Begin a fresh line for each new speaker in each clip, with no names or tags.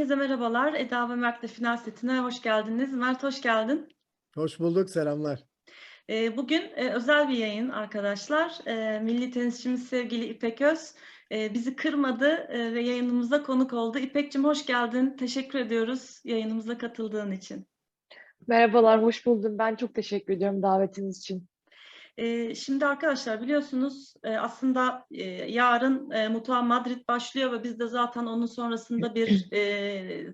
Herkese merhabalar. Eda ve Mert'le final setine hoş geldiniz. Mert hoş geldin.
Hoş bulduk, selamlar.
Ee, Bugün e, özel bir yayın arkadaşlar. Ee, Milli tenisçimiz sevgili İpek Öz e, bizi kırmadı e, ve yayınımıza konuk oldu. İpek'cim hoş geldin. Teşekkür ediyoruz yayınımıza katıldığın için.
Merhabalar, hoş buldum. Ben çok teşekkür ediyorum davetiniz için.
Şimdi arkadaşlar biliyorsunuz aslında yarın e, Mutua Madrid başlıyor ve biz de zaten onun sonrasında bir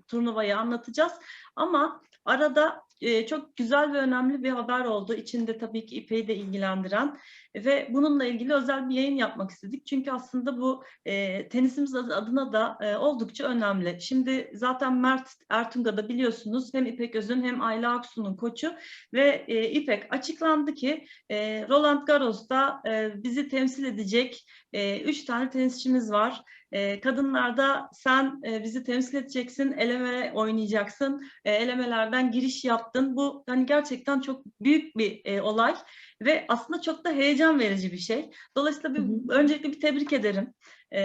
turnuvayı anlatacağız. Ama arada e, çok güzel ve önemli bir haber oldu. İçinde tabii ki İpek'i de ilgilendiren ve bununla ilgili özel bir yayın yapmak istedik. Çünkü aslında bu e, tenisimiz adına da e, oldukça önemli. Şimdi zaten Mert Ertunga da biliyorsunuz hem İpek Öz'ün hem Ayla Aksu'nun koçu ve e, İpek açıklandı ki e, Roland Garros'ta e, bizi temsil edecek e, üç tane tenisçimiz var. E, kadınlarda sen e, bizi temsil edeceksin, eleme oynayacaksın, e, elemelerden giriş yaptın. Bu hani gerçekten çok büyük bir e, olay ve aslında çok da heyecan verici bir şey. Dolayısıyla bir,
Hı hı.
öncelikle bir tebrik ederim e,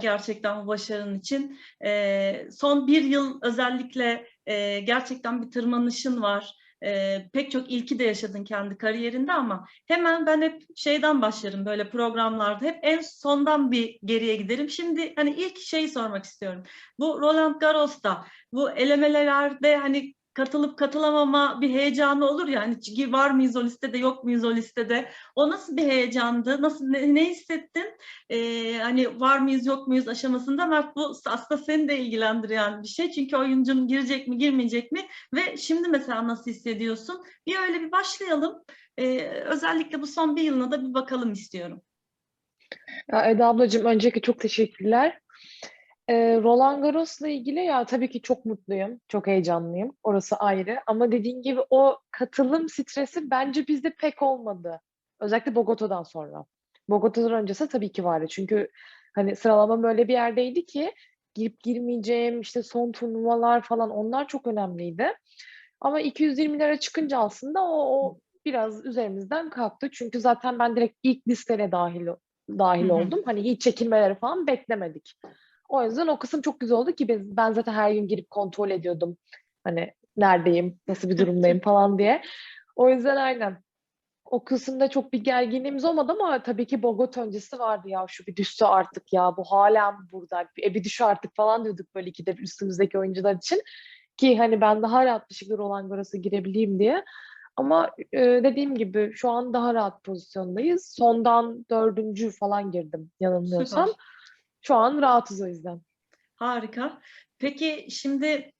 gerçekten bu başarın için. E, son bir yıl özellikle e, gerçekten bir tırmanışın var. Ee, pek çok ilki de yaşadın kendi kariyerinde ama hemen ben hep şeyden başlarım böyle programlarda hep en sondan bir geriye giderim. Şimdi hani ilk şeyi sormak istiyorum. Bu Roland Garros'ta bu elemelerde hani katılıp katılamama bir heyecanı olur ya hani var mıyız o listede yok muyuz o listede o nasıl bir heyecandı nasıl ne, ne hissettin Ee, hani var mıyız yok muyuz aşamasında Mert bu aslında seni de ilgilendiren bir şey çünkü oyuncun girecek mi girmeyecek mi ve şimdi mesela nasıl hissediyorsun? Bir öyle bir başlayalım. Ee, özellikle bu son bir yılına da bir bakalım istiyorum.
Ya Eda ablacığım öncelikle çok teşekkürler. Ee, Roland Garros'la ilgili ya tabii ki çok mutluyum, çok heyecanlıyım. Orası ayrı. Ama dediğin gibi o katılım stresi bence bizde pek olmadı. Özellikle Bogota'dan sonra. Bogota'dan öncesi tabii ki vardı. Çünkü hani sıralamam böyle bir yerdeydi ki girip girmeyeceğim işte son turnuvalar falan onlar çok önemliydi. Ama 220'lere çıkınca aslında o, o biraz üzerimizden kalktı. Çünkü zaten ben direkt ilk listeye dahil dahil
Hı hı.
oldum. Hani hiç çekilmeleri falan beklemedik. O yüzden o kısım çok güzel oldu ki ben, ben zaten her gün girip kontrol ediyordum. Hani neredeyim, nasıl bir durumdayım falan diye. O yüzden aynen. O kısımda çok bir gerginliğimiz olmadı ama tabii ki Bogota öncesi vardı ya şu bir düşse artık ya bu hala burada e bir düş artık falan diyorduk böyle ikide bir üstümüzdeki oyuncular için ki hani ben daha rahat bir şekilde Roland Garros'a girebileyim diye. Ama e, dediğim gibi şu an daha rahat pozisyondayız. Sondan dördüncü falan girdim yanılmıyorsam.
Süper.
Şu an rahatız o yüzden.
Harika. Peki şimdi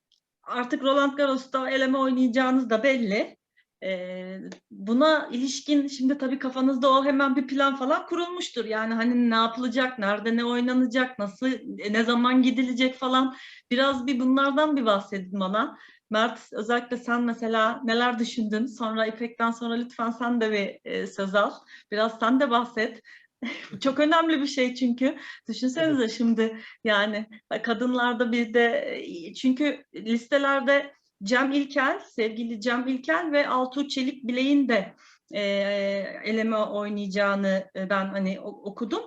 artık Roland Garros'ta eleme oynayacağınız da belli. Ee, buna ilişkin şimdi tabii kafanızda o hemen bir plan falan kurulmuştur. Yani hani ne yapılacak, nerede ne oynanacak, nasıl, e, ne zaman gidilecek falan. Biraz bir bunlardan bir bahsedin bana. Mert özellikle sen mesela neler düşündün? Sonra İpek'ten sonra lütfen sen de bir e, söz al. Biraz sen de bahset. Çok önemli bir şey çünkü. Düşünsenize şimdi yani kadınlarda bir de e, çünkü listelerde Cem İlkel, sevgili Cem İlkel ve Altuğ Çelik Bilek'in de e, eleme oynayacağını e, ben hani okudum.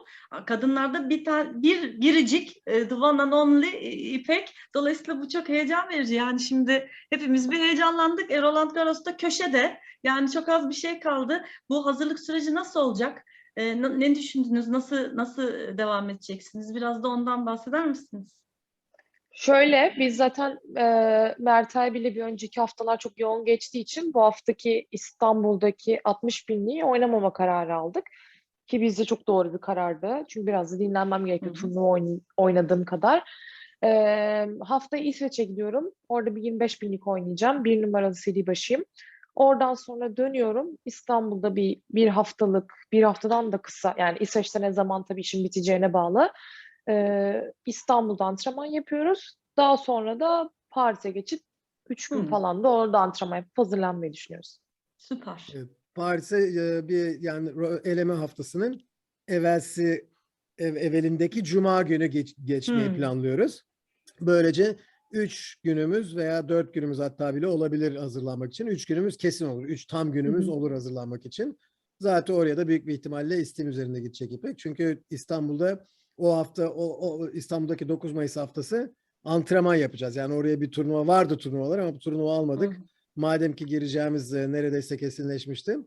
Kadınlarda bir tane bir biricik e, the one and only e, İpek. Dolayısıyla bu çok heyecan verici. Yani şimdi hepimiz bir heyecanlandık. E, Roland Garros'ta köşede. Yani çok az bir şey kaldı. Bu hazırlık süreci nasıl olacak? E, na- ne düşündünüz? Nasıl nasıl devam edeceksiniz? Biraz da ondan bahseder misiniz?
Şöyle biz zaten e, Mertay bile bir önceki haftalar çok yoğun geçtiği için bu haftaki İstanbul'daki 60 binliği oynamama kararı aldık. Ki bizde çok doğru bir karardı. Çünkü biraz da dinlenmem gerekiyor turnuva oyn- oynadığım kadar. E, haftaya İsveç'e gidiyorum. Orada bir 25 binlik oynayacağım. Bir numaralı seri başıyım. Oradan sonra dönüyorum. İstanbul'da bir, bir haftalık, bir haftadan da kısa. Yani İsveç'te ne zaman tabii işin biteceğine bağlı. Ee, İstanbul'da antrenman yapıyoruz. Daha sonra da Paris'e geçip 3 gün
Hmm.
falan da orada antrenman yapıp hazırlanmayı düşünüyoruz.
Süper.
Evet, Paris'e e, bir yani eleme haftasının evvelsi ev, evvelindeki cuma günü geç- geçmeyi
Hmm.
planlıyoruz. Böylece üç günümüz veya dört günümüz hatta bile olabilir hazırlanmak için. Üç günümüz kesin olur. Üç tam günümüz olur hazırlanmak için. Zaten oraya da büyük bir ihtimalle istim üzerinde gidecek İpek. Çünkü İstanbul'da o hafta o, o İstanbul'daki 9 Mayıs haftası antrenman yapacağız. Yani oraya bir turnuva vardı turnuvalar ama bu turnuva almadık.
Hı.
Madem ki gireceğimiz e, neredeyse kesinleşmişti.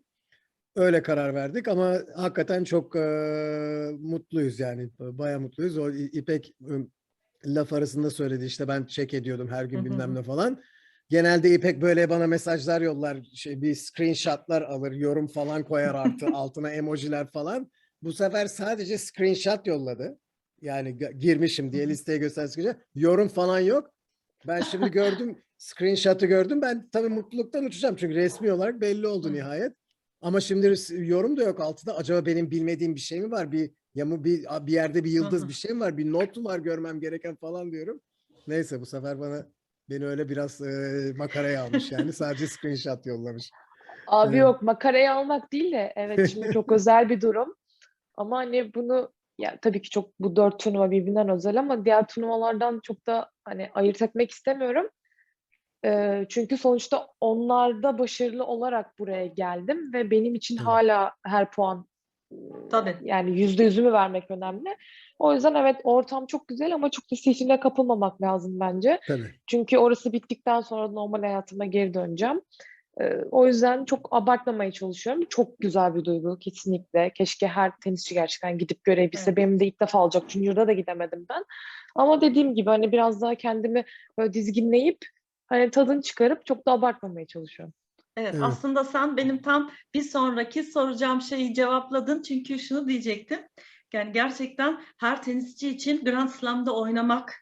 Öyle karar verdik ama hakikaten çok e, mutluyuz yani. Bayağı mutluyuz. O İpek laf arasında söyledi işte ben check ediyordum her gün bilmem ne falan. Genelde İpek böyle bana mesajlar yollar, şey, bir screenshotlar alır, yorum falan koyar artı altına emojiler falan. Bu sefer sadece screenshot yolladı. Yani girmişim diye listeye göstersin. Yorum falan yok. Ben şimdi gördüm, screenshot'ı gördüm. Ben tabii mutluluktan uçacağım çünkü resmi olarak belli oldu nihayet. Ama şimdi yorum da yok altında. Acaba benim bilmediğim bir şey mi var? Bir ya mı bir bir yerde bir yıldız bir şey mi var? Bir not mu var görmem gereken falan diyorum. Neyse bu sefer bana beni öyle biraz e, makaraya almış yani. Sadece screenshot yollamış.
Abi
Evet.
yok makarayı almak değil de evet şimdi çok özel bir durum. Ama hani bunu ya tabii ki çok bu dört turnuva birbirinden özel ama diğer turnuvalardan çok da hani ayırt etmek istemiyorum. Çünkü sonuçta onlarda başarılı olarak buraya geldim ve benim için
Evet.
hala her puan
Tabii.
yani yüzde yüzümü vermek önemli. O yüzden evet ortam çok güzel ama çok da sihirle kapılmamak lazım bence.
Tabii.
Çünkü orası bittikten sonra normal hayatıma geri döneceğim. Ee, o yüzden çok abartmamaya çalışıyorum. Çok güzel bir duygu kesinlikle. Keşke her tenisçi gerçekten gidip görebilse.
Evet.
Benim de ilk defa olacak. Junior'da da gidemedim ben. Ama dediğim gibi hani biraz daha kendimi böyle dizginleyip hani tadını çıkarıp çok da abartmamaya çalışıyorum.
Evet,
Evet.
aslında sen benim tam bir sonraki soracağım şeyi cevapladın. Çünkü şunu diyecektim. Yani gerçekten her tenisçi için Grand Slam'da oynamak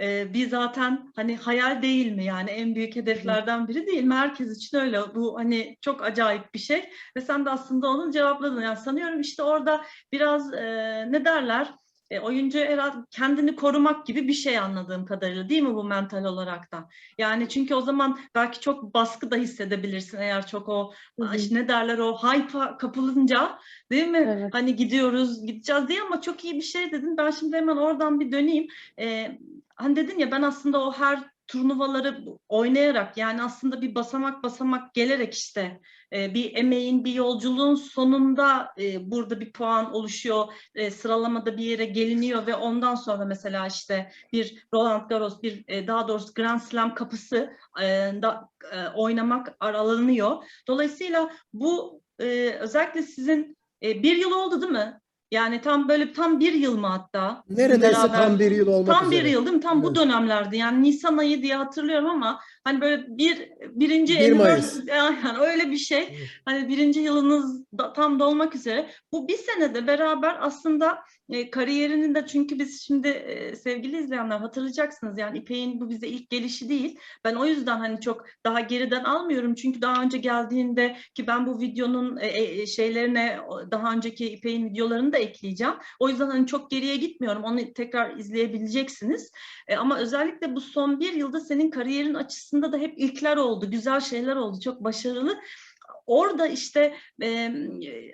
e, bir zaten hani hayal değil mi? Yani en büyük hedeflerden biri değil mi? Herkes için öyle. Bu hani çok acayip bir şey. Ve sen de aslında onun cevapladın. Yani sanıyorum işte orada biraz e, ne derler? E, oyuncu herhalde kendini korumak gibi bir şey anladığım kadarıyla değil mi bu mental olarak da? Yani çünkü o zaman belki çok baskı da hissedebilirsin eğer çok o işte ne derler o hype'a kapılınca değil mi?
Evet.
Hani gidiyoruz gideceğiz diye ama çok iyi bir şey dedin. Ben şimdi hemen oradan bir döneyim. Ee, hani dedin ya ben aslında o her turnuvaları oynayarak yani aslında bir basamak basamak gelerek işte e, bir emeğin bir yolculuğun sonunda e, burada bir puan oluşuyor e, sıralamada bir yere geliniyor ve ondan sonra mesela işte bir Roland Garros bir e, daha doğrusu Grand Slam kapısı e, da e, oynamak aralanıyor. Dolayısıyla bu e, özellikle sizin e, bir yıl oldu değil mi? Yani tam böyle tam bir yıl mı hatta?
Neredeyse
beraber-
tam bir yıl olmak
Tam bir
üzere.
yıl değil mi? Tam bu
Evet.
dönemlerdi. Yani Nisan ayı diye hatırlıyorum ama hani böyle bir birinci
1 Mayıs.
yani öyle bir şey.
Evet.
Hani birinci yılınız da, tam dolmak üzere. Bu bir senede beraber aslında e, kariyerini de çünkü biz şimdi e, sevgili izleyenler hatırlayacaksınız yani İpek'in bu bize ilk gelişi değil. Ben o yüzden hani çok daha geriden almıyorum çünkü daha önce geldiğinde ki ben bu videonun e, e, şeylerine daha önceki İpek'in videolarını da ekleyeceğim. O yüzden hani çok geriye gitmiyorum. Onu tekrar izleyebileceksiniz. E, ama özellikle bu son bir yılda senin kariyerin açısında da hep ilkler oldu. Güzel şeyler oldu. Çok başarılı. Orada işte e,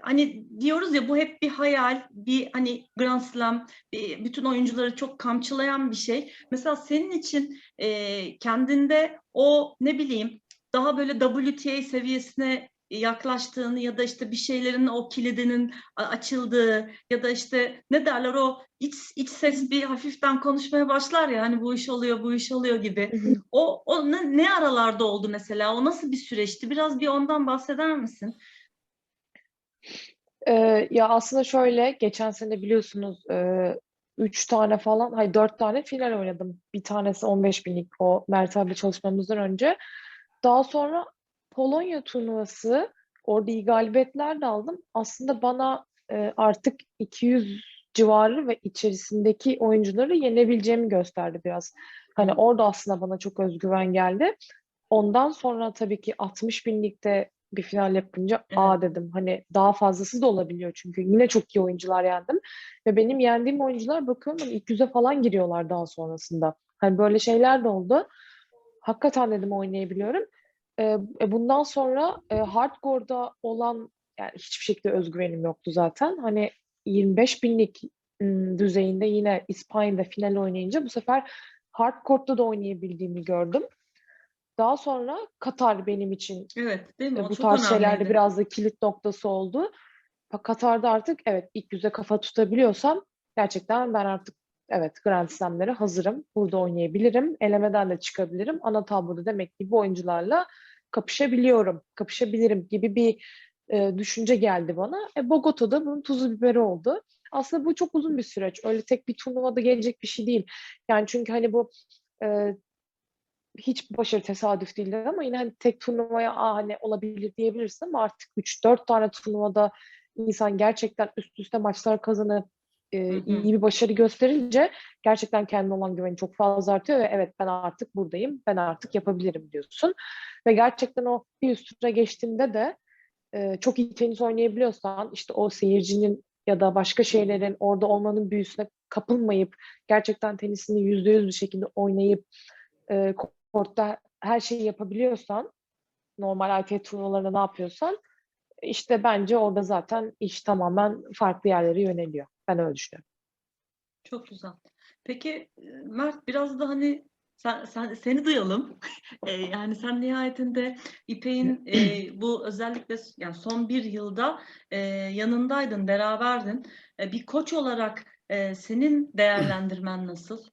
hani diyoruz ya bu hep bir hayal, bir hani Grand Slam, bir- bütün oyuncuları çok kamçılayan bir şey. Mesela senin için e, kendinde o ne bileyim daha böyle WTA seviyesine yaklaştığını ya da işte bir şeylerin o kilidinin açıldığı ya da işte ne derler o iç iç ses bir hafiften konuşmaya başlar ya hani bu iş oluyor bu iş oluyor gibi.
Hı hı.
O o ne, ne aralarda oldu mesela? O nasıl bir süreçti? Biraz bir ondan bahseder misin?
Ee, ya aslında şöyle geçen sene biliyorsunuz e, üç tane falan hayır dört tane final oynadım. Bir tanesi 15 binlik o Mert abi çalışmamızdan önce. Daha sonra Polonya turnuvası orada iyi galibiyetler de aldım. Aslında bana e, artık 200 civarı ve içerisindeki oyuncuları yenebileceğimi gösterdi biraz. Hani orada aslında bana çok özgüven geldi. Ondan sonra tabii ki 60 binlikte bir final yapınca aa dedim hani daha fazlası da olabiliyor çünkü yine çok iyi oyuncular yendim ve benim yendiğim oyuncular bakıyorum hani ilk yüze falan giriyorlar daha sonrasında. Hani böyle şeyler de oldu. Hakikaten dedim oynayabiliyorum. E, bundan sonra e, hardcore'da olan yani hiçbir şekilde özgüvenim yoktu zaten. Hani 25 binlik düzeyinde yine İspanya'da final oynayınca bu sefer hardcore'da da oynayabildiğimi gördüm. Daha sonra Katar benim için
Evet, değil mi? O
bu
çok
tarz şeylerde
önemliydi.
biraz da kilit noktası oldu. Katar'da artık evet ilk yüze kafa tutabiliyorsam gerçekten ben artık Evet, Grand Slam'lere hazırım. Burada oynayabilirim. Elemeden de çıkabilirim. Ana tabloda demek ki bu oyuncularla kapışabiliyorum, kapışabilirim gibi bir e, düşünce geldi bana. E, Bogota'da bunun tuzu biberi oldu. Aslında bu çok uzun bir süreç. Öyle tek bir turnuvada gelecek bir şey değil. Yani çünkü hani bu e, hiç başarı tesadüf değildir ama yine hani tek turnuvaya Aa, hani olabilir diyebilirsin ama artık 3-4 tane turnuvada insan gerçekten üst üste maçlar kazanıp e,
Hı hı.
iyi bir başarı gösterince gerçekten kendine olan güveni çok fazla artıyor ve evet ben artık buradayım, ben artık yapabilirim diyorsun. Ve gerçekten o bir üst tura geçtiğinde de e, çok iyi tenis oynayabiliyorsan işte o seyircinin ya da başka şeylerin orada olmanın büyüsüne kapılmayıp gerçekten tenisini yüzde yüz bir şekilde oynayıp e, kortta her şeyi yapabiliyorsan normal ITF turnuvalarında ne yapıyorsan işte bence orada zaten iş tamamen farklı yerlere yöneliyor. Ben öyle düşünüyorum.
Çok güzel. Peki e, Mert biraz da hani sen, sen seni duyalım. E, yani sen nihayetinde İpek'in e, bu özellikle yani son bir yılda e, yanındaydın, beraberdin. E, bir koç olarak e, senin değerlendirmen nasıl?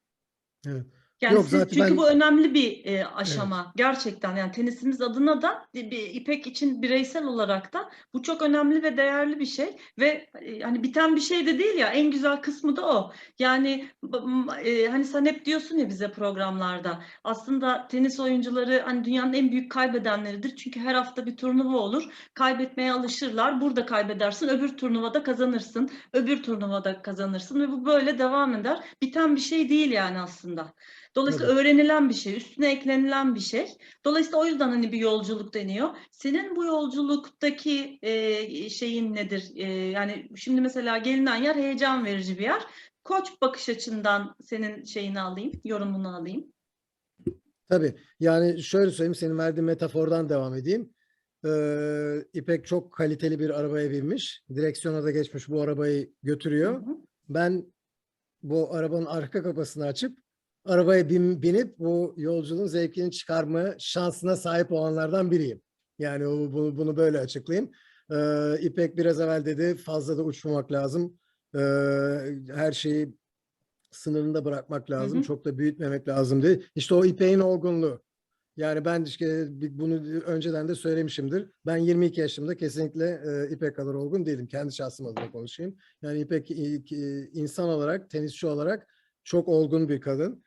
Evet.
Yani
Yok,
siz-
zaten
çünkü
ben-
bu önemli bir e, aşama gerçekten. Yani tenisimiz adına da bir, İpek için bireysel olarak da bu çok önemli ve değerli bir şey. Ve e, hani biten bir şey de değil ya en güzel kısmı da o. Yani e, hani sen hep diyorsun ya bize programlarda aslında tenis oyuncuları hani dünyanın en büyük kaybedenleridir. Çünkü her hafta bir turnuva olur kaybetmeye alışırlar. Burada kaybedersin öbür turnuvada kazanırsın öbür turnuvada kazanırsın ve bu böyle devam eder. Biten bir şey değil yani aslında. Dolayısıyla
Tabii.
öğrenilen bir şey, üstüne eklenilen bir şey. Dolayısıyla o yüzden hani bir yolculuk deniyor. Senin bu yolculuktaki e, şeyin nedir? E, yani şimdi mesela gelinen yer heyecan verici bir yer. Koç bakış açından senin şeyini alayım, yorumunu alayım.
Tabii. Yani şöyle söyleyeyim, senin verdiğin metafordan devam edeyim. Ee, İpek çok kaliteli bir arabaya binmiş. Direksiyona da geçmiş bu arabayı
Hı
götürüyor.
hı.
Ben bu arabanın arka kapısını açıp arabaya bin, binip bu yolculuğun zevkini çıkarma şansına sahip olanlardan biriyim. Yani bunu, bunu böyle açıklayayım. Ee, İpek biraz evvel dedi fazla da uçmamak lazım. Ee, her şeyi sınırında bırakmak lazım.
hı.
Çok da büyütmemek lazım dedi. İşte o İpek'in olgunluğu. Yani ben işte bunu önceden de söylemişimdir. Ben 22 yaşımda kesinlikle e, İpek kadar olgun değilim. Kendi şahsım adına konuşayım. Yani İpek e, insan olarak, tenisçi olarak çok olgun bir kadın.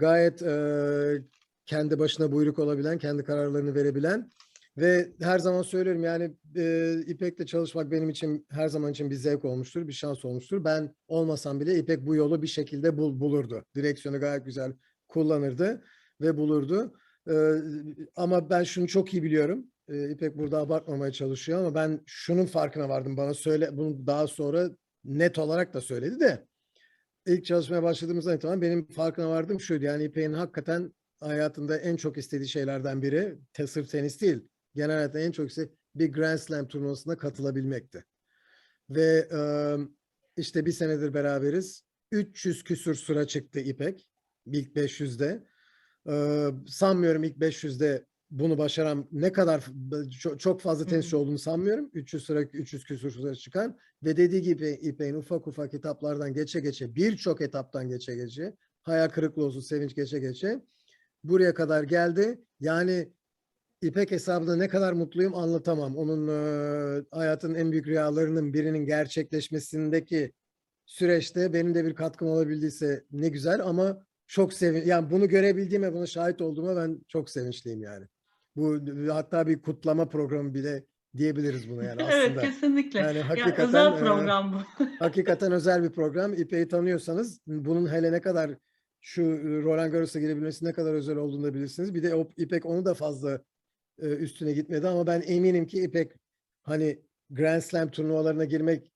Gayet e, kendi başına buyruk olabilen, kendi kararlarını verebilen ve her zaman söylüyorum yani e, İpek'le çalışmak benim için her zaman için bir zevk olmuştur, bir şans olmuştur. Ben olmasam bile İpek bu yolu bir şekilde bul, bulurdu. Direksiyonu gayet güzel kullanırdı ve bulurdu. Ee, ama ben şunu çok iyi biliyorum. Ee, İpek burada abartmamaya çalışıyor ama ben şunun farkına vardım. Bana söyle bunu daha sonra net olarak da söyledi de ilk çalışmaya başladığımızdan itibaren benim farkına vardım şuydu. Yani İpek'in hakikaten hayatında en çok istediği şeylerden biri te, sırf tenis değil. Genel hayatta en çok istediği bir Grand Slam turnuvasına katılabilmekti. Ve e, işte bir senedir beraberiz. 300 küsür sıra çıktı İpek ilk 500'de. Ee, sanmıyorum ilk 500'de bunu başaran ne kadar çok, fazla tenisçi olduğunu sanmıyorum. 300 sıra 300 küsur sıra çıkan ve dediği gibi İpek'in ufak ufak etaplardan geçe geçe birçok etaptan geçe geçe hayal kırıklığı olsun sevinç geçe geçe buraya kadar geldi. Yani İpek hesabında ne kadar mutluyum anlatamam. Onun e, hayatın en büyük rüyalarının birinin gerçekleşmesindeki süreçte benim de bir katkım olabildiyse ne güzel ama çok sevin yani bunu görebildiğime buna şahit olduğuma ben çok sevinçliyim yani. Bu hatta bir kutlama programı bile diyebiliriz buna yani
Evet
aslında.
kesinlikle.
Yani hakikaten
özel
e,
program bu.
hakikaten özel bir program. İpek'i tanıyorsanız bunun hele ne kadar şu e, Roland Garros'a girebilmesi ne kadar özel olduğunu da bilirsiniz. Bir de o, İpek onu da fazla e, üstüne gitmedi ama ben eminim ki İpek hani Grand Slam turnuvalarına girmek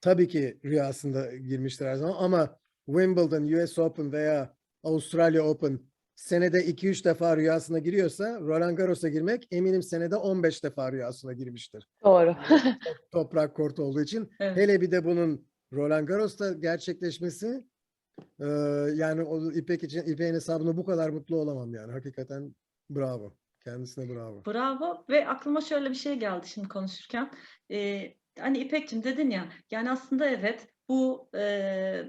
tabii ki rüyasında girmiştir her zaman ama Wimbledon, US Open veya Avustralya Open senede 2-3 defa rüyasına giriyorsa Roland Garros'a girmek eminim senede 15 defa rüyasına girmiştir.
Doğru.
Toprak kort olduğu için.
Evet.
Hele bir de bunun Roland Garros'ta gerçekleşmesi e, yani o İpek için İpek'in hesabında bu kadar mutlu olamam yani. Hakikaten bravo. Kendisine bravo.
Bravo ve aklıma şöyle bir şey geldi şimdi konuşurken. Ee, hani İpek'cim dedin ya yani aslında evet bu e,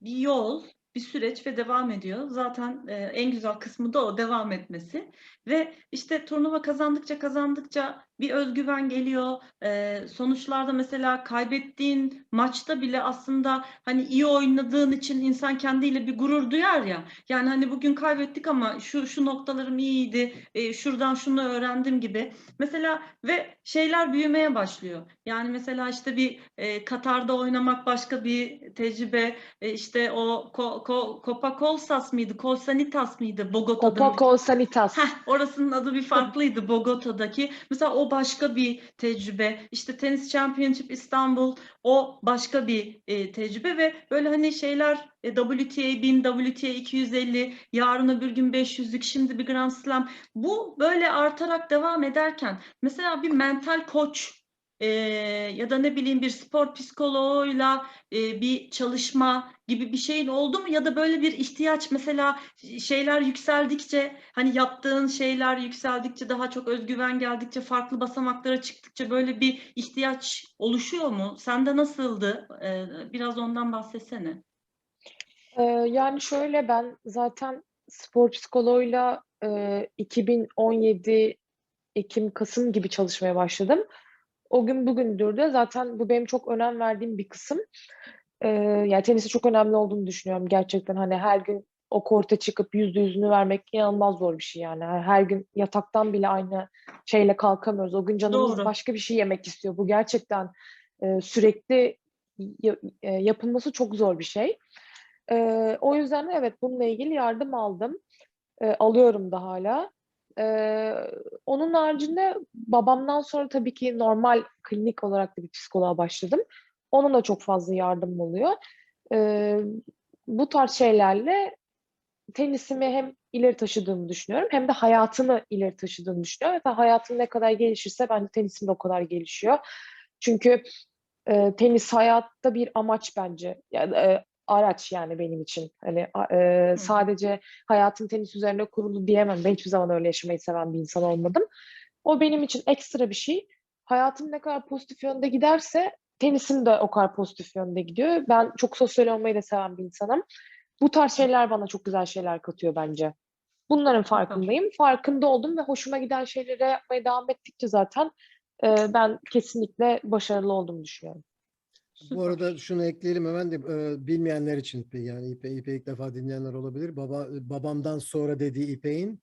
bir yol, bir süreç ve devam ediyor. Zaten e, en güzel kısmı da o devam etmesi. Ve işte turnuva kazandıkça kazandıkça bir özgüven geliyor. E, sonuçlarda mesela kaybettiğin maçta bile aslında hani iyi oynadığın için insan kendiyle bir gurur duyar ya. Yani hani bugün kaybettik ama şu şu noktalarım iyiydi. e, şuradan şunu öğrendim gibi. Mesela ve şeyler büyümeye başlıyor. Yani mesela işte bir e, Katar'da oynamak başka bir tecrübe. E, işte o Ko, Ko, Copa Colsas mıydı? Colsanitas mıydı? Bogota'da.
Copa Colsanitas.
Heh, orasının adı bir farklıydı Bogota'daki. Mesela o başka bir tecrübe. İşte Tenis Championship İstanbul o başka bir e, tecrübe ve böyle hani şeyler e, WTA 1000, WTA 250, yarın öbür gün 500'lük, şimdi bir Grand Slam. Bu böyle artarak devam ederken mesela bir mental koç e, ya da ne bileyim bir spor psikoloğuyla e, bir çalışma gibi bir şeyin oldu mu ya da böyle bir ihtiyaç mesela şeyler yükseldikçe hani yaptığın şeyler yükseldikçe daha çok özgüven geldikçe farklı basamaklara çıktıkça böyle bir ihtiyaç oluşuyor mu? Sende nasıldı? E, biraz ondan bahsetsene.
Yani şöyle ben zaten spor psikoloğuyla e, 2017 Ekim Kasım gibi çalışmaya başladım. O gün bugündür de zaten bu benim çok önem verdiğim bir kısım. Ee, yani tenisi çok önemli olduğunu düşünüyorum gerçekten. Hani her gün o korta çıkıp yüzde yüzünü vermek inanılmaz zor bir şey yani. Her gün yataktan bile aynı şeyle kalkamıyoruz. O gün canımız
Doğru.
başka bir şey yemek istiyor. Bu gerçekten e, sürekli e, yapılması çok zor bir şey. Ee, o yüzden evet bununla ilgili yardım aldım. Ee, alıyorum da hala. Ee, onun haricinde babamdan sonra tabii ki normal klinik olarak da bir psikoloğa başladım. Onun da çok fazla yardım oluyor. Ee, bu tarz şeylerle tenisimi hem ileri taşıdığımı düşünüyorum hem de hayatımı ileri taşıdığımı düşünüyorum. Ve hayatım ne kadar gelişirse bence tenisim de o kadar gelişiyor. Çünkü e, tenis hayatta bir amaç bence. Yani, e, araç yani benim için. Hani e, sadece hayatım tenis üzerine kurulu diyemem. Ben hiçbir zaman öyle yaşamayı seven bir insan olmadım. O benim için ekstra bir şey. Hayatım ne kadar pozitif yönde giderse tenisim de o kadar pozitif yönde gidiyor. Ben çok sosyal olmayı da seven bir insanım. Bu tarz şeyler bana çok güzel şeyler katıyor bence. Bunların farkındayım. Farkında oldum ve hoşuma giden şeyleri yapmaya devam ettikçe zaten e, ben kesinlikle başarılı olduğumu düşünüyorum.
Bu arada şunu ekleyelim hemen de e, bilmeyenler için yani İpe, İpe ilk defa dinleyenler olabilir. Baba babamdan sonra dediği İpek'in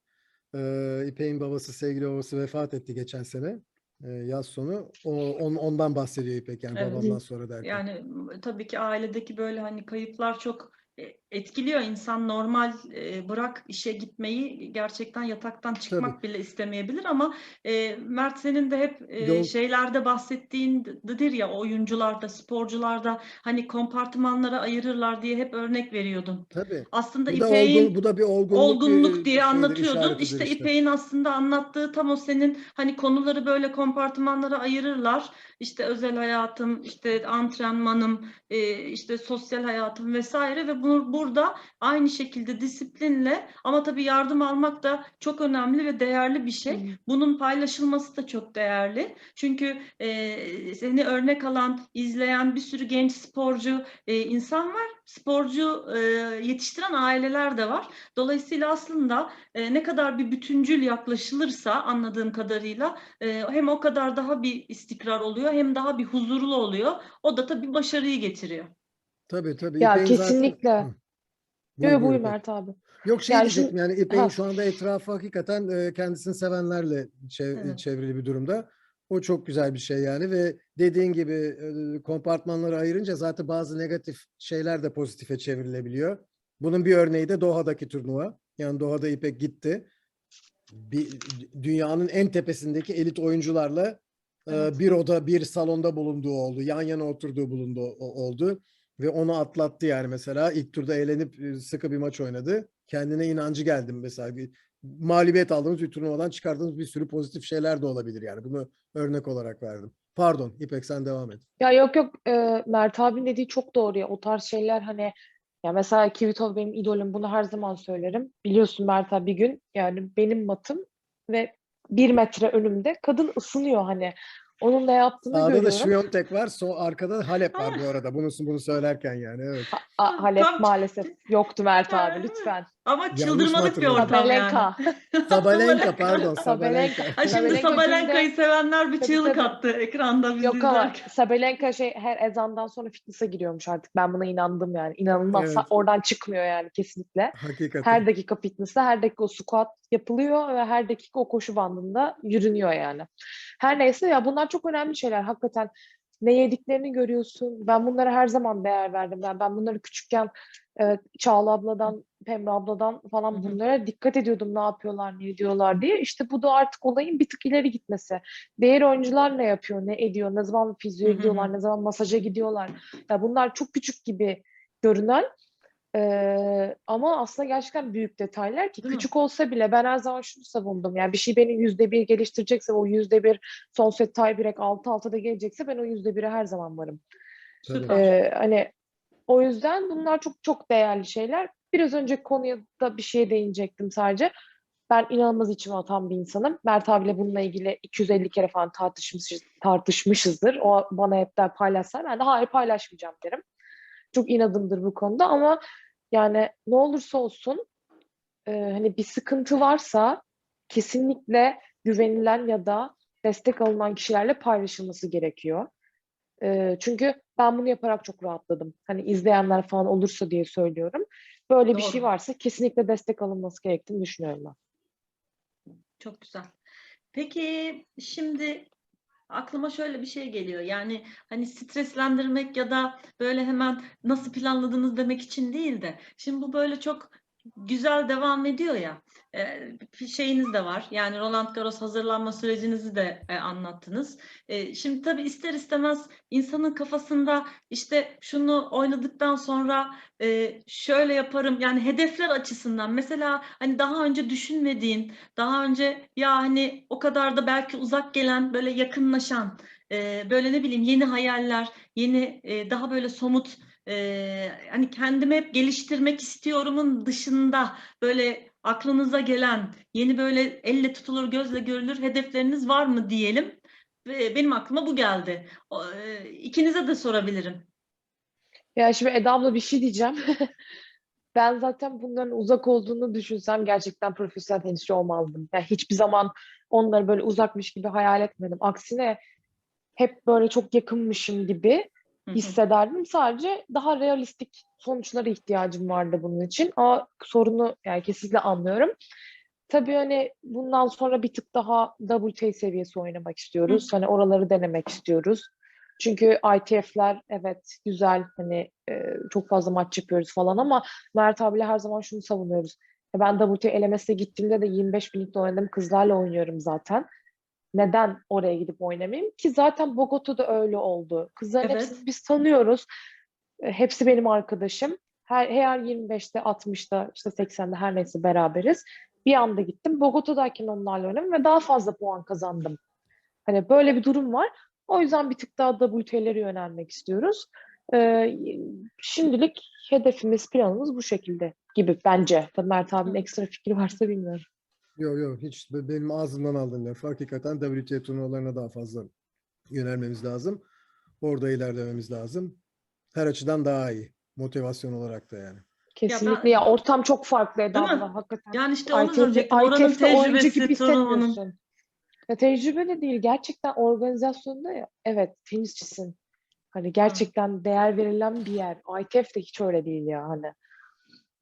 e, İpek'in babası sevgili babası vefat etti geçen sene e, yaz sonu. O, on- ondan bahsediyor İpek yani
Evet.
babamdan sonra derken.
Yani tabii ki ailedeki böyle hani kayıplar çok e, etkiliyor insan normal e, bırak işe gitmeyi gerçekten yataktan çıkmak bile istemeyebilir ama e, Mert senin de hep e,
Yol-
şeylerde bahsettiğindir ya oyuncularda sporcularda hani kompartımanlara ayırırlar diye hep örnek veriyordun.
Tabii.
Aslında
Bu
İpek'in
olgun, bu da bir olgunluk,
olgunluk diye
şeydir,
anlatıyordun. İşte
işte.
İpek'in aslında anlattığı tam o senin hani konuları böyle kompartımanlara ayırırlar. İşte özel hayatım, işte antrenmanım, e, işte sosyal hayatım vesaire ve bunu burada aynı şekilde disiplinle ama tabii yardım almak da çok önemli ve değerli bir şey. Bunun paylaşılması da çok değerli. Çünkü e, seni örnek alan, izleyen bir sürü genç sporcu e, insan var. Sporcu e, yetiştiren aileler de var. Dolayısıyla aslında e, ne kadar bir bütüncül yaklaşılırsa anladığım kadarıyla e, hem o kadar daha bir istikrar oluyor hem daha bir huzurlu oluyor. O da tabii başarıyı getiriyor.
Tabii tabii.
Ya
zaten-
kesinlikle.
Hı. Buyur,
yo,
buyur.
Mert abi.
Yok şey
Yani
diyecektim yani İpek'in şu anda etrafı hakikaten e, kendisini sevenlerle çev-
Evet.
çevrili bir durumda. O çok güzel bir şey yani ve dediğin gibi e, kompartmanları ayırınca zaten bazı negatif şeyler de pozitife çevrilebiliyor. Bunun bir örneği de Doha'daki turnuva. Yani Doha'da İpek gitti. Bir, dünyanın en tepesindeki elit oyuncularla e, bir oda, bir salonda bulunduğu oldu. Yan yana oturduğu bulunduğu o- oldu. Ve onu atlattı yani mesela. ilk turda eğlenip e, sıkı bir maç oynadı. Kendine inancı geldi mesela. Bir mağlubiyet aldığımız bir turnuvadan çıkardığımız bir sürü pozitif şeyler de olabilir yani. Bunu örnek olarak verdim. Pardon İpek sen devam et.
Ya yok yok e, Mert abinin dediği çok doğru ya. O tarz şeyler hani ya mesela Kvitov benim idolüm bunu her zaman söylerim. Biliyorsun Mert abi bir gün yani benim matım ve bir metre önümde kadın ısınıyor hani. Onun da yaptığını
Sağda da
görüyorum.
Şviyontek var. So arkada Halep var bu arada. Bunu bunu söylerken yani evet.
A- Halep
Tam-
maalesef yoktu Mert
Ha,
abi lütfen.
Ama
Yanlış
çıldırmadık bir ortam yani.
Sabalenka.
Sabalenka pardon
Sabalenka.
Sabalenka.
Ay şimdi
Sabalenka
Sabalenka'yı sevenler bir
Tabii,
çığlık
tabii.
attı ekranda biz
Yok ama. Sabalenka şey her ezandan sonra fitness'a giriyormuş artık. Ben buna inandım yani. İnanılmaz.
Evet.
Oradan çıkmıyor yani kesinlikle.
Hakikaten.
Her dakika fitness'te, her dakika o squat yapılıyor ve her dakika o koşu bandında yürünüyor yani. Her neyse ya bunlar çok önemli şeyler. Hakikaten ne yediklerini görüyorsun. Ben bunlara her zaman değer verdim. Ben, ben bunları küçükken evet, Çağla abladan, Pembe abladan falan bunlara dikkat ediyordum ne yapıyorlar, ne ediyorlar diye. İşte bu da artık olayın bir tık ileri gitmesi. Diğer oyuncular ne yapıyor, ne ediyor, ne zaman fizyoya gidiyorlar, ne zaman masaja gidiyorlar. Ya bunlar çok küçük gibi görünen eee, ama aslında gerçekten büyük detaylar ki
Değil mi?
küçük olsa bile ben her zaman şunu savundum. Yani bir şey beni yüzde bir geliştirecekse o yüzde bir son set tiebreak 6-6'da gelecekse ben o yüzde bire her zaman varım.
Tabii.
Süper.
Hani o yüzden bunlar çok çok değerli şeyler. Biraz önce konuya da bir şeye değinecektim sadece. Ben inanılmaz içime atan bir insanım. Mert abiyle bununla ilgili 250 kere falan tartışmış, tartışmışızdır. O bana hep der paylaşsana. Ben de hayır paylaşmayacağım derim. Çok inadımdır bu konuda ama yani ne olursa olsun e, hani bir sıkıntı varsa kesinlikle güvenilen ya da destek alınan kişilerle paylaşılması gerekiyor. Ee, çünkü ben bunu yaparak çok rahatladım. Hani izleyenler falan olursa diye söylüyorum. Böyle bir şey
Doğru.
varsa kesinlikle destek alınması gerektiğini düşünüyorum ben.
Çok güzel. Peki şimdi aklıma şöyle bir şey geliyor. Yani hani streslendirmek ya da böyle hemen nasıl planladınız demek için değil de şimdi bu böyle çok güzel devam ediyor ya. e, şeyiniz de var. Yani Roland Garros hazırlanma sürecinizi de e, anlattınız. E, şimdi tabii ister istemez insanın kafasında işte şunu oynadıktan sonra e, şöyle yaparım. Yani hedefler açısından mesela hani daha önce düşünmediğin daha önce ya hani o kadar da belki uzak gelen böyle yakınlaşan böyle ne bileyim yeni hayaller yeni daha böyle somut e, hani kendimi hep geliştirmek istiyorumun dışında böyle aklınıza gelen yeni böyle elle tutulur gözle görülür hedefleriniz var mı diyelim ve benim aklıma bu geldi. O, e, ikinize de sorabilirim.
Ya şimdi Eda abla bir şey diyeceğim. Ben zaten bunların uzak olduğunu düşünsem gerçekten profesyonel tenisçi olmazdım. Yani hiçbir zaman onları böyle uzakmış gibi hayal etmedim. Aksine hep böyle çok yakınmışım gibi. Hissederdim. Sadece daha realistik sonuçlara ihtiyacım vardı bunun için. Ama sorunu yani kesinlikle anlıyorum. Tabii hani bundan sonra bir tık daha WTA seviyesi oynamak istiyoruz. Hani oraları denemek istiyoruz. Çünkü ITF'ler evet güzel hani e, çok fazla maç yapıyoruz falan ama Mert abiyle her zaman şunu savunuyoruz. Ben WTA elemesine gittiğimde de 25 binlikte oynadığım kızlarla oynuyorum zaten. Neden oraya gidip oynamayayım? Ki zaten Bogota'da öyle oldu. Kızların
Evet.
hepsini biz tanıyoruz. E, Hepsi benim arkadaşım. Her, her 25'te, 60'da, işte 80'de her neyse beraberiz. Bir anda gittim. Bogota'dayken onlarla oynadım ve daha fazla puan kazandım. Hani böyle bir durum var. O yüzden bir tık daha WT'lere yönelmek istiyoruz. Ee, şimdilik hedefimiz, planımız bu şekilde gibi bence. Tabii Mert abinin ekstra fikri varsa bilmiyorum.
Yok yok hiç be- benim ağzımdan aldığın laf. Hakikaten WTA turnuvalarına daha fazla yönelmemiz lazım. Orada ilerlememiz lazım. Her açıdan daha iyi. Motivasyon olarak da yani.
Kesinlikle. Ya, ortam çok farklı Eda
Değil mi?
abla, hakikaten.
Yani işte onu söyleyecektim. Oranın tecrübesi, turnuvanın.
hissetmiyorsun. Ya tecrübe de değil. Gerçekten organizasyonda ya, evet tenisçisin. Hani gerçekten değer verilen bir yer. ITF de hiç öyle değil ya hani.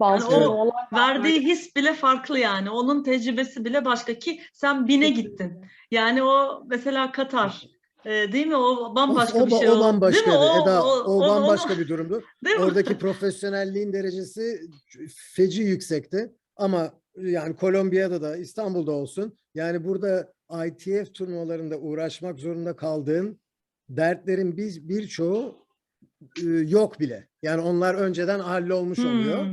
Bazı
Yani o Verdiği his bile farklı yani. Onun tecrübesi bile başka ki sen bine gittin. Yani o mesela Katar e, değil mi? O bambaşka
o,
bir şey.
o
Değil
bambaşkaydı.
mi? O-
Eda,
o-
o,
onu-
bambaşka
onu-
bir durumdu.
Değil mi?
Oradaki profesyonelliğin derecesi feci yüksekti. Ama yani Kolombiya'da da İstanbul'da olsun. Yani burada ITF turnuvalarında uğraşmak zorunda kaldığın dertlerin biz birçoğu e, yok bile. Yani onlar önceden hallolmuş oluyor.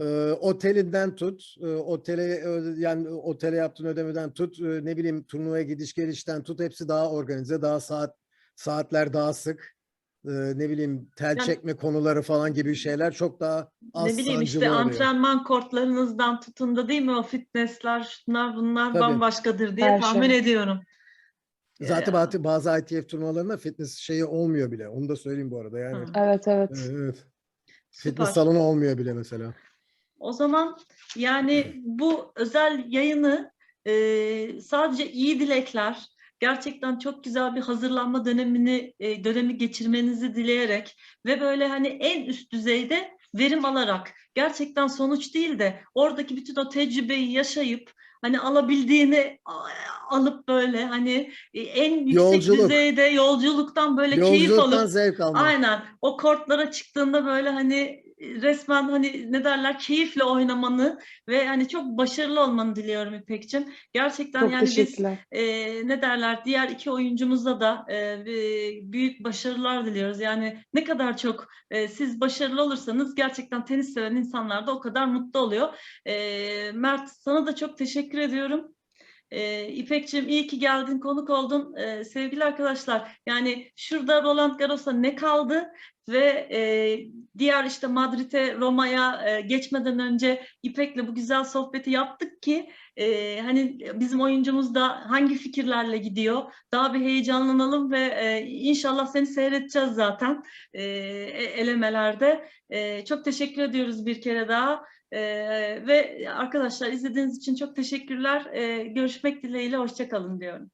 Ee, otelinden tut, e, otele ö- yani otele yaptığın ödemeden tut, e, ne bileyim turnuvaya gidiş gelişten tut, hepsi daha organize, daha saat saatler daha sık, e, ne bileyim tel
Yani-
çekme konuları falan gibi şeyler çok daha az
Ne bileyim işte
oluyor.
antrenman kortlarınızdan tutun da değil mi o fitnessler şunlar bunlar
Tabii.
bambaşkadır diye
Her
tahmin
şey.
ediyorum.
Zaten bazı, bazı ITF turnuvalarında fitness şeyi olmuyor bile. Onu da söyleyeyim bu arada yani.
Hı.
Evet evet.
Evet.
Süper.
Fitness salonu olmuyor bile mesela.
O zaman yani bu özel yayını e, sadece iyi dilekler, gerçekten çok güzel bir hazırlanma dönemini e, dönemi geçirmenizi dileyerek ve böyle hani en üst düzeyde verim alarak gerçekten sonuç değil de oradaki bütün o tecrübeyi yaşayıp hani alabildiğini alıp böyle hani e, en yüksek
Yolculuk.
düzeyde yolculuktan böyle keyif alıp
zevk almak.
Aynen. O kortlara çıktığında böyle hani resmen hani ne derler keyifle oynamanı ve hani çok başarılı olmanı diliyorum İpek'cim. Gerçekten
Çok
yani biz e, ne derler diğer iki oyuncumuza da e, büyük başarılar diliyoruz. Yani ne kadar çok e, siz başarılı olursanız gerçekten tenis seven insanlar da o kadar mutlu oluyor. E, Mert sana da çok teşekkür ediyorum. E, İpek'cim iyi ki geldin, konuk oldun. E, sevgili arkadaşlar, yani şurada Roland Garros'a ne kaldı ve e, diğer işte Madrid'e, Roma'ya e, geçmeden önce İpek'le bu güzel sohbeti yaptık ki e, hani bizim oyuncumuz da hangi fikirlerle gidiyor, daha bir heyecanlanalım ve e, inşallah seni seyredeceğiz zaten e, e- elemelerde. E, çok teşekkür ediyoruz bir kere daha. Ee, ve arkadaşlar izlediğiniz için çok teşekkürler. Ee, görüşmek dileğiyle, hoşçakalın diyorum.